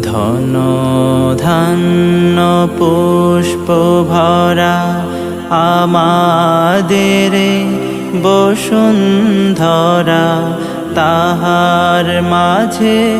ধন, ধান্য, পুষ্প ভরা আমাদের বসুন্ধরা, তাহার মাঝে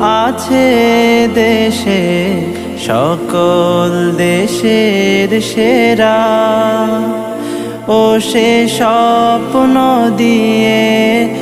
আছে দেশে, সকল দেশের সেরা। ও সে স্বপ্ন দিয়ে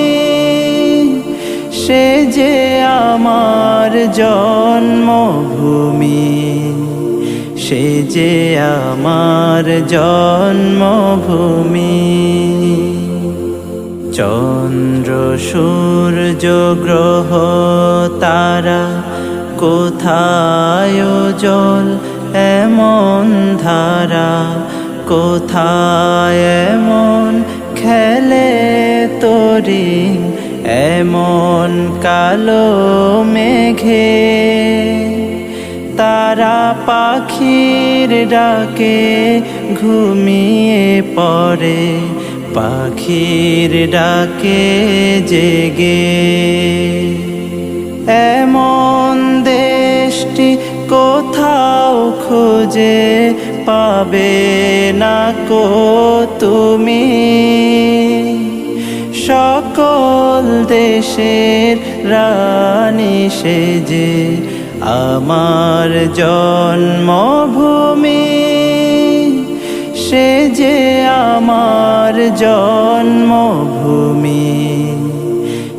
সে যে আমার জন্মভূমি, সে যে আমার জন্মভূমি। চন্দ্র, সূর্য, গ্রহ, তারা কোথায় জল? এমন ধারা কোথায়? এমন খেলে তরি এমন কালো মেঘে তারা পাখির ডাকে ঘুমিয়ে পড়ে, পাখির ডাকে জেগে। এমন দেশটি কোথাও খুঁজে পাবে না কো তুমি? সকল দেশের রানী সেজে আমার জন্মভূমি। সে যে আমার জন্মভূমি।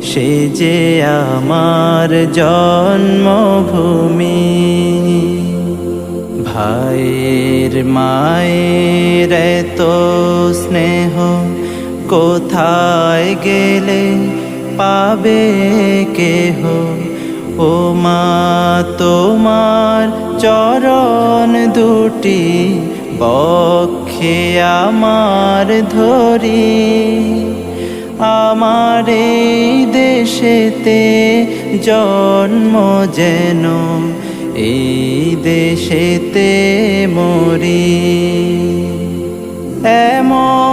সে যে আমার জন্মভূমি। ভাইয়ের মায়ের তো স্নেহ কোথায় গেলে পাবে কেহ? ও মা, তোমার চরণ দুটি বক্ষে আমার ধরি। আমার এই দেশেতে জন্ম যেন, এই দেশেতে মরি। এমন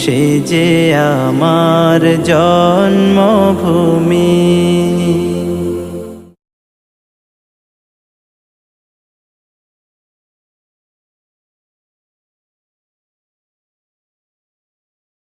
সে যে আমার জন্মভূমি।